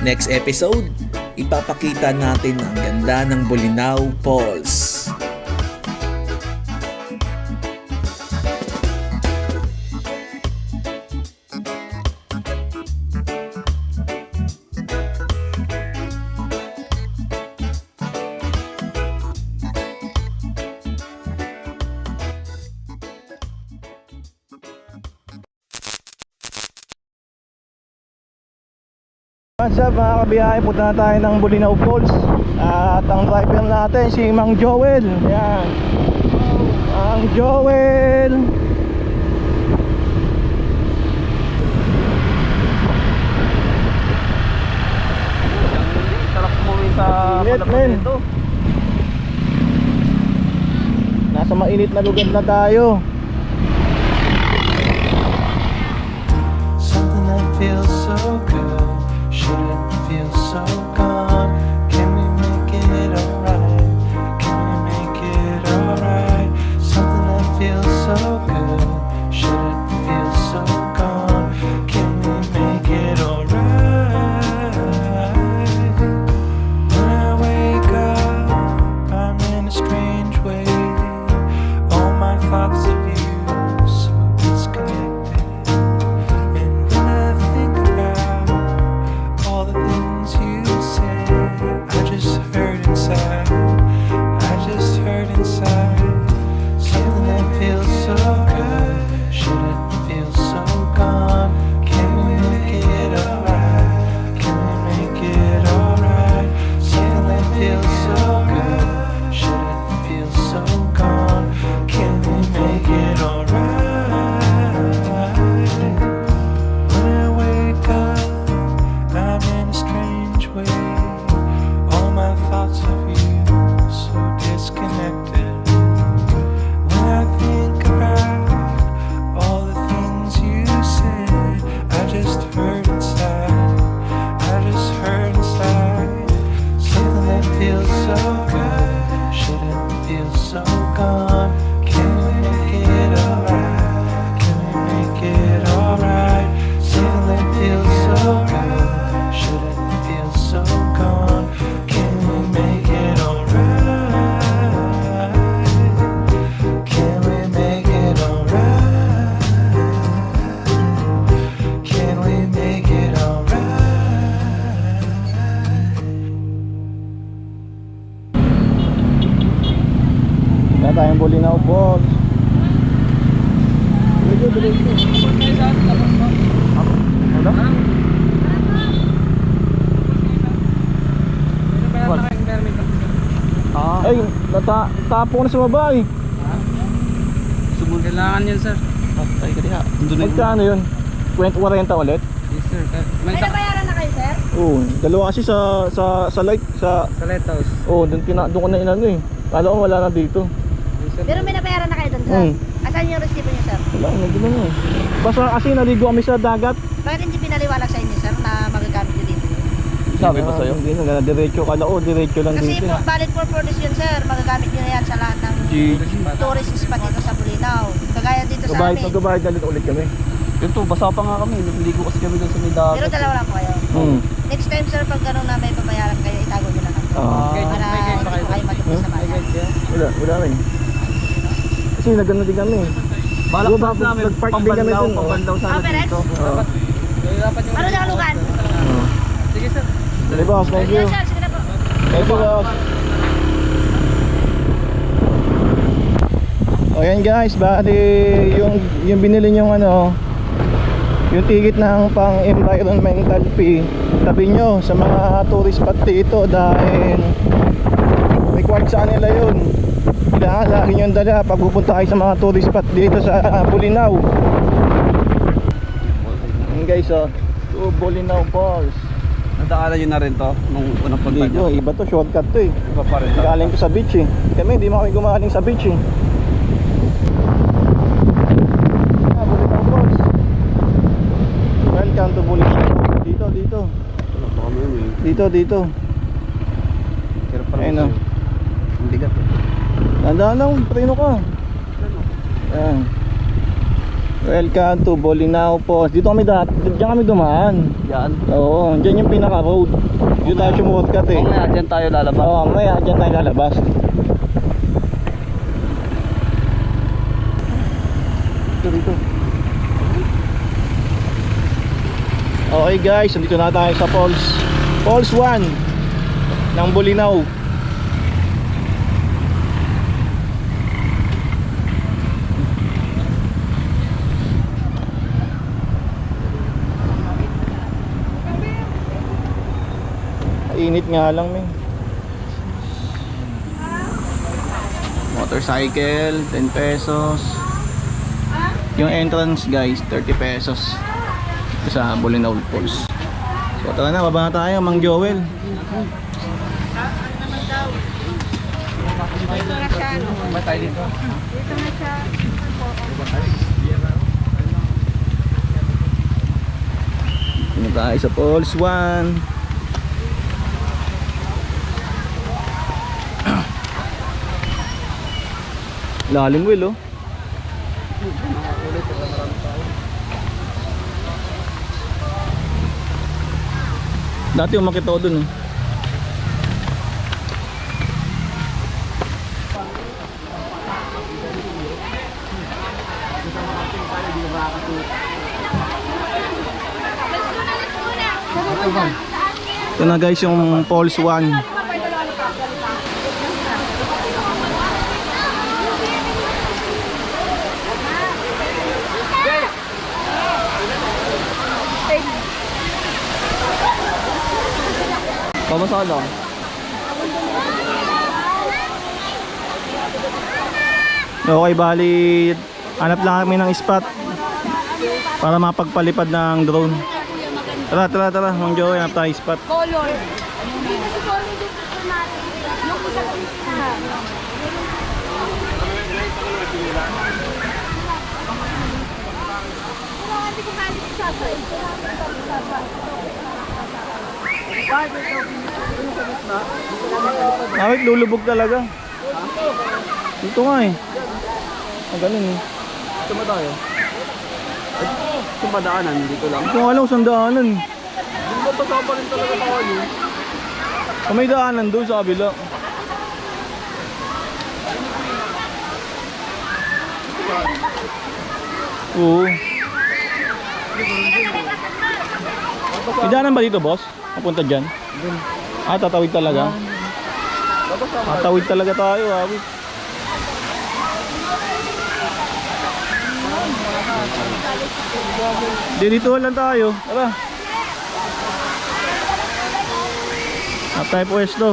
Next episode, ipapakita natin ang ganda ng Bolinao Falls. What's up mga kabiyahe, punta na tayo ng Bulinaw Falls. At ang driver natin si Mang Joel. Yan Ang Joel. Sarap umuwi sa Init, men. Nasa mainit na lugar na tayo. Something that feels so good tayong Bulinaw Falls Diretso, diretso. Ah, Ay, nata tapo na sa baba eh subul. Kailangan yun, sir. Ah, ay, kadiha. Doon na yun. Magkano yun? 20, 40 ulit? Yes, sir. May nabayaran na kayo, sir? Oo, dalawa kasi sa sa sa light sa sa lighthouse. oh, doon doon ko na inano eh. Kala ko wala na dito. Pero may nabayaran na kayo doon, sir? Hmm. Asan yung resibo niyo, sir? Wala, nandun na eh. Basta kasi naligo kami sa dagat. Bakit hindi pinaliwanag sa inyo, sir, na magagamit nyo dito? Sabi ba sa'yo? Hindi na, diretso ka oh, diretso lang Kasi dito. for, valid for purpose yun, sir. Magagamit nyo na yan sa lahat ng tourist spot dito sa Bulinaw. Kagaya dito sa Gabayad, amin. magbabayad ulit ulit kami. Yun to, basa pa nga kami. Naligo kasi kami doon sa may dagat. Pero dalawa lang po kayo. Hmm. Next time, sir, pag gano'n na may babayaran kayo, itago nyo na lang. Ah, Para hindi po kayo matuloy sa bayan. wala, wala rin. Kasi nagano din kami. Balak Diba, pa namin, nag-park din kami pambanlaw, dun, oh. pambanlaw sana Ah, Perex? dito. Oo. Ano na lugan? Oh. Sige, sir. Sige boss, thank you. Sige na po. Thank you boss. O yan guys, bali yung yung binili yung ano yung ticket ng pang environmental fee tabi nyo sa mga tourist spot dito dahil required sa kanila yun kailangan lagi nyo dala pag pupunta kayo sa mga tourist spot dito sa uh, Bulinaw yun guys oh to Bulinaw Falls Nadaanan nyo na rin to nung unang punta Hindi nyo. ko, iba to shortcut to eh Iba pa rin. Galing ko sa beach eh. Kami hindi mo kami gumaling sa beach eh. Ah, Bulinaw Falls. Welcome to Bulinaw. Dito, dito. Dito, dito. Pero parang Ayun, oh. Ang bigat eh. Tandaan lang, preno ka. Yan. Welcome to Bolinao Falls. Dito kami dati, diyan kami dumaan. Yan. Oo, diyan yung pinaka road. Dito tayo sumurtcut eh. Mamaya dyan tayo lalabas. Oo, mamaya diyan tayo lalabas. Dito, dito. Okay guys, nandito na tayo sa Falls. Falls 1 ng Bolinao. Init nga lang, men. Motorcycle, 10 pesos. Yung entrance guys, 30 pesos sa Bolinao Falls. So tara na, baba na tayo, Mang Joel. Ba tayo dito? Dito tayo sa Falls 1. Lalim Will oh. Dati umakit ako dun eh. Ito na guys yung Falls 1. Pamasa lang. Okay, bali hanap lang kami ng spot para mapagpalipad ng drone. Tara, tara, tara. Mang Joey, hanap tayo spot. color. Kasi color dito Bakit lulubog talaga? Dito nga eh. Ah, ganun eh. Ito ba tayo? Ito ba daanan? Dito lang. Ko alam kung saan daanan. Hindi ba pasama rin talaga tayo? Kung may daanan doon sa kabila. Oo. May daanan ba dito, boss? Papunta dyan? Ah, tatawid talaga? Tatawid talaga tayo, abi. Di dito lang tayo. Tara. At tayo pwesto.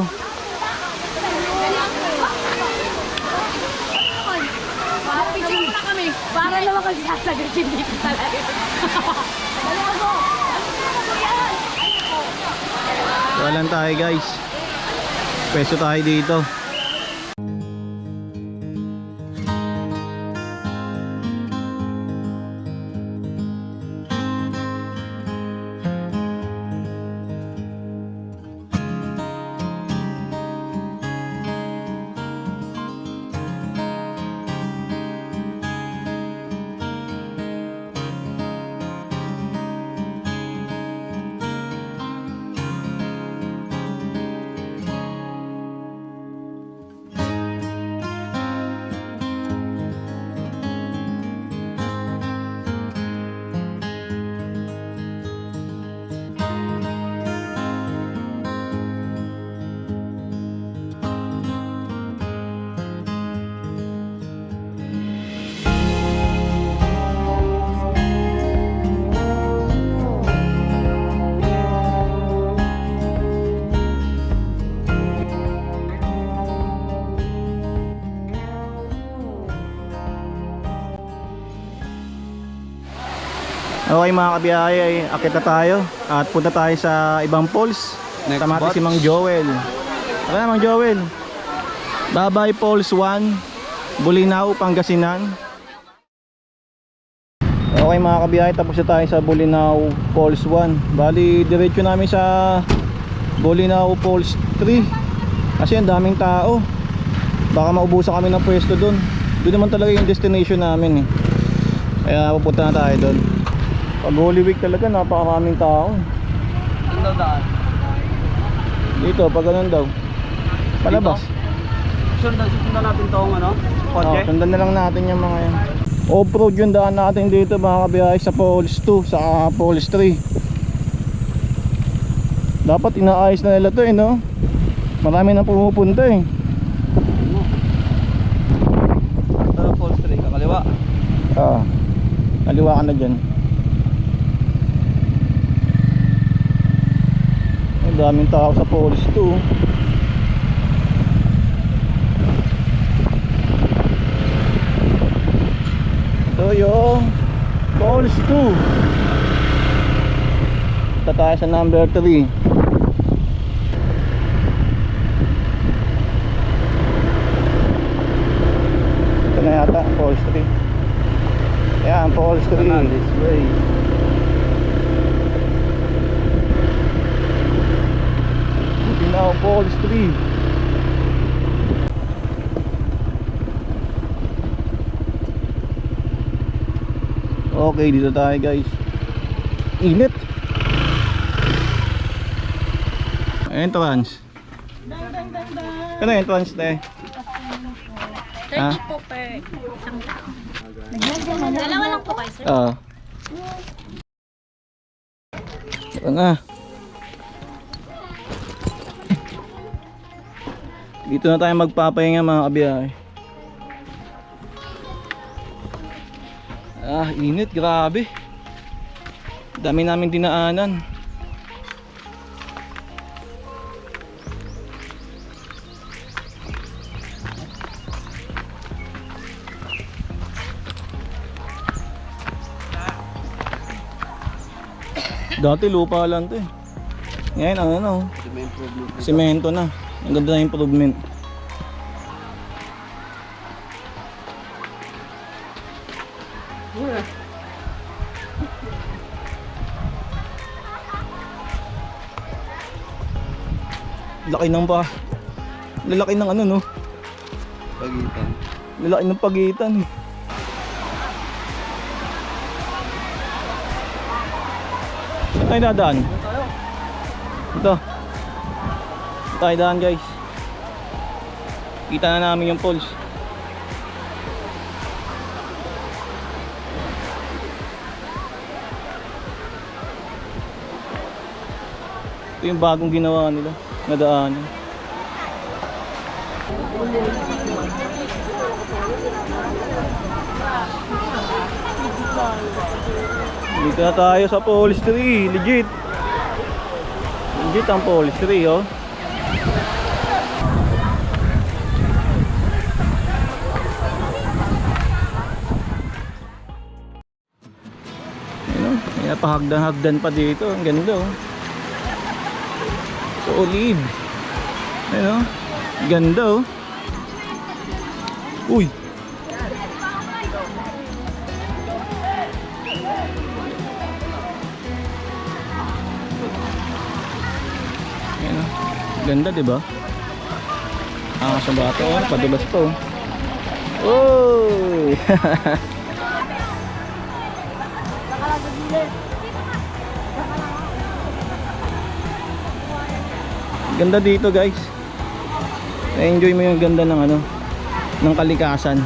Para naman kasi sasagutin dito sa live. Walan tayo guys. Pwesto tayo dito. Okay mga kabiyahe, ay akit na tayo at punta tayo sa ibang falls. Next Tama natin si Mang Joel. Okay Mang Joel. Babay Falls 1, Bulinaw, Pangasinan. Okay mga kabiyahe, tapos na tayo sa Bulinaw Falls 1. Bali, diretso namin sa Bulinaw Falls 3. Kasi ang daming tao. Baka maubusan kami ng pwesto doon. Doon naman talaga yung destination namin eh. Kaya pupunta na tayo doon. Pag Holy Week talaga napakaraming tao. Daw daan. Dito, pag ganun daw. Palabas. Sundan, sundan natin tong ano? Oh, sundan na lang natin yung mga yan. Off-road yung daan natin dito mga kabiyahe sa Falls 2, sa Falls 3. Dapat inaayos na nila to eh, no? Marami na pumupunta eh. Ito, Falls 3, kakaliwa. Ah, kaliwa ka na dyan. Daming tao sa Falls 2. Ito yung Falls 2. Ito tayo sa number 3. Ito na yata, Falls 3. Ayan, Falls 3. This way. Now Falls 3. Okay, dito tayo guys. Init. Entrance. Ano entrance na eh? Ha? 30 po per isang tao. Dalawa lang po kayo, sir. Oo. Ito na. Dito na tayo magpapahinga mga kabiyahe. Ah, init, grabe. Dami namin dinaanan. Dati lupa lang to eh. Ngayon ano, semento na. Ang ganda na improvement. Laki ng pa. Lalaki ng ano no? Pagitan. Lalaki ng pagitan. Saan tayo dadaan? Ito. Daan guys? Kita na namin yung poles. Ito yung bagong ginawa nila. Nadaanan. Dito na tayo sa Police 3, legit. Legit ang Police 3, oh. Pahagdan-hagdan pa dito. Ang ganda, oh. Solid. Ayun, oh. Ganda, oh. Uy. Ayan o. Ganda, di ba? Ah, sa bato. Oh, padulas to. Oh! Ganda dito, guys. Na-enjoy mo yung ganda ng ano, ng kalikasan.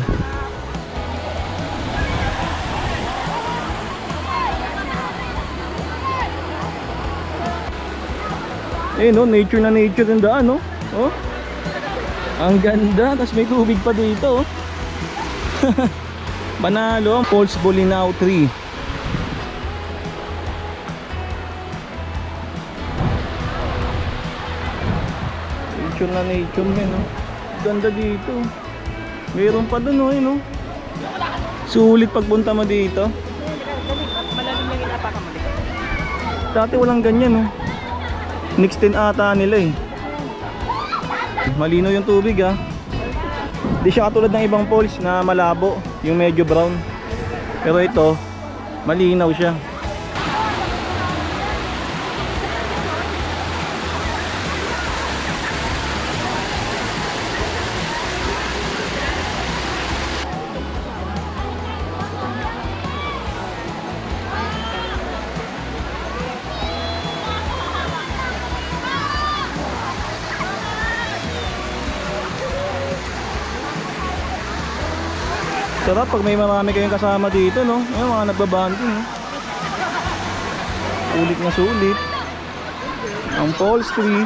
Eh no, nature na nature yung daan, no? Oh. Ang ganda, tapos may tubig pa dito, oh. Panalo, Falls Bolinao 3. Nature na nature men, no? Ganda dito. Meron pa dun, oh, yun, oh. Sulit pagpunta mo dito. Dati walang ganyan, oh. Next 10 ata nila eh. Malino yung tubig ah. Di siya katulad ng ibang falls na malabo, yung medyo brown. Pero ito, malinaw siya. Sarap pag may marami kayong kasama dito, no? Yung mga nagbabanding, no? Sulit na sulit. Ang Falls Tree.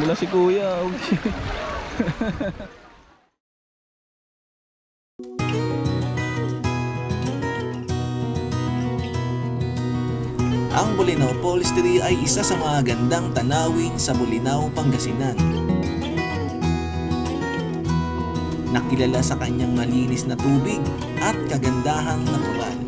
Mula si Kuya. Ang Bulinaw Tree ay isa sa mga gandang tanawin sa Bulinaw, Pangasinan. Nakilala sa kanyang malinis na tubig at kagandahang natural.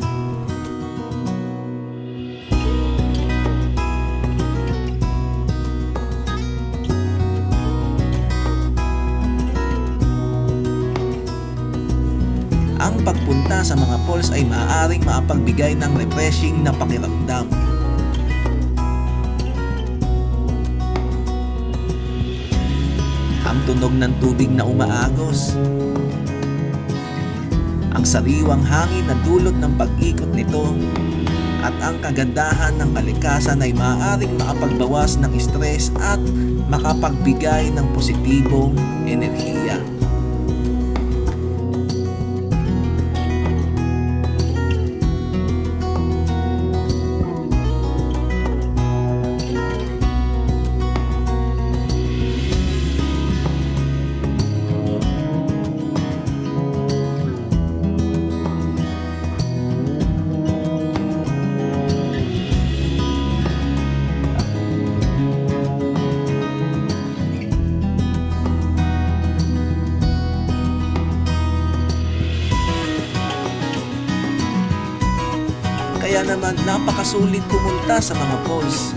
Ang pagpunta sa mga falls ay maaaring maapagbigay ng refreshing na pakiramdam. Ang tunog ng tubig na umaagos. Ang sariwang hangin na dulot ng pag-ikot nito at ang kagandahan ng kalikasan ay maaaring makapagbawas ng stress at makapagbigay ng positibong enerhiya. Napakasulit pumunta sa mga falls.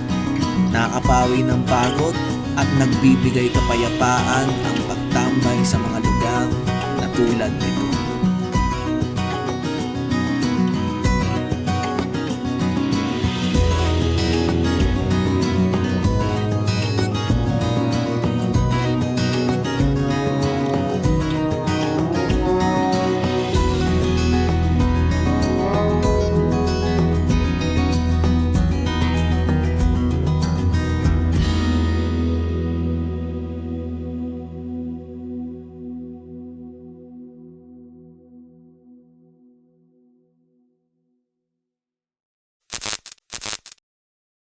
Nakakapawi ng pagod at nagbibigay kapayapaan ang pagtambay sa mga lugar na tulad nito.